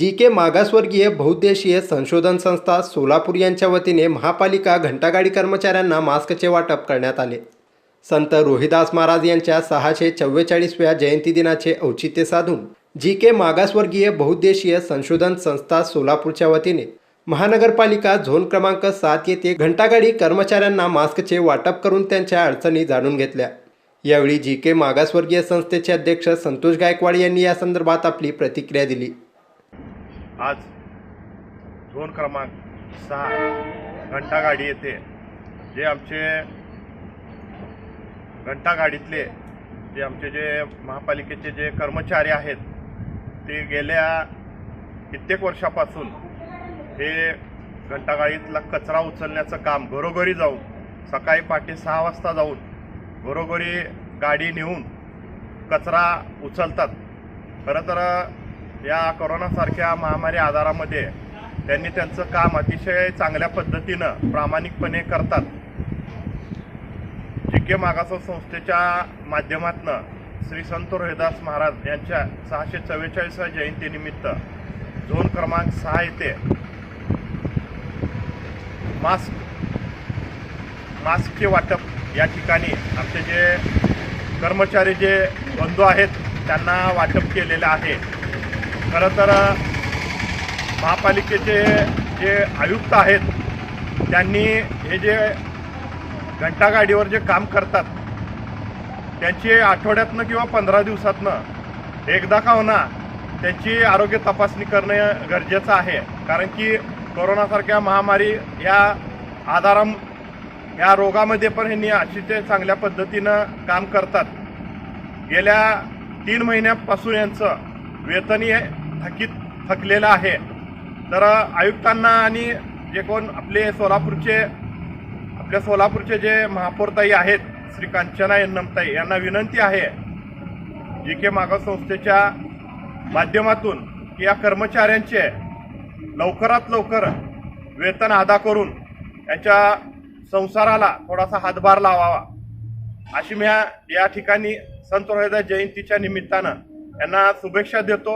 जी के मागासवर्गीय बहुद्देशीय संशोधन संस्था सोलापूर यांच्या वतीने महापालिका घंटागाडी कर्मचाऱ्यांना मास्कचे वाटप करण्यात आले. संत रोहिदास महाराज यांच्या सहाशे चव्वेचाळीसव्या जयंती दिनाचे औचित्य साधून जी के मागासवर्गीय बहुद्देशीय संशोधन संस्था सोलापूरच्या वतीने महानगरपालिका झोन क्रमांक सात येथे घंटागाडी कर्मचाऱ्यांना मास्कचे वाटप करून त्यांच्या अडचणी जाणून घेतल्या. यावेळी जी के मागासवर्गीय संस्थेचे अध्यक्ष संतोष गायकवाड यांनी या संदर्भात आपली प्रतिक्रिया दिली. आज झोन क्रमांक सहा घंटागाडी येथे. जे आमचे घंटागाडीतले जे आमचे जे महापालिकेचे जे कर्मचारी आहेत ते गेल्या कित्येक वर्षापासून हे घंटागाडीतला कचरा उचलण्याचं काम घरोघरी जाऊन सकाळी पहाटे सहा वाजता जाऊन घरोघरी गाडी नेऊन कचरा उचलतात. खरं तर या कोरोनासारख्या महामारी आजारामध्ये त्यांनी त्यांचं काम अतिशय चांगल्या पद्धतीनं प्रामाणिकपणे करतात. जी मागास मागासव संस्थेच्या माध्यमातनं श्री संत रोहिदास महाराज यांच्या सहाशे चव्वेचाळीसव्या जयंतीनिमित्त झोन क्रमांक सहा येथे मास्क मास्कचे वाटप या ठिकाणी आमचे जे कर्मचारी जे बंधू आहेत त्यांना वाटप केलेलं आहे. खरं तर महापालिकेचे जे आयुक्त आहेत त्यांनी हे जे घंटागाडीवर जे काम करतात त्यांची आठवड्यातनं किंवा पंधरा दिवसातनं एकदा का होना त्यांची आरोग्य तपासणी करणं गरजेचं आहे. कारण की कोरोनासारख्या महामारी या आधाराम या रोगामध्ये पण ह्यांनी अशी ते चांगल्या पद्धतीनं काम करतात. गेल्या तीन महिन्यापासून यांचं वेतनही थकीत थकलेलं आहे. तर आयुक्तांना आणि जे कोण आपले सोलापूरचे आपल्या सोलापूरचे जे महापौरताई आहेत श्री कांचना यन्नमताई यांना विनंती आहे जे के मागास संस्थेच्या माध्यमातून की या कर्मचाऱ्यांचे लवकरात लवकर वेतन अदा करून यांच्या संसाराला थोडासा हातभार लावावा. अशी मी या या ठिकाणी संत रोहिदास जयंतीच्या निमित्तानं यांना शुभेच्छा देतो.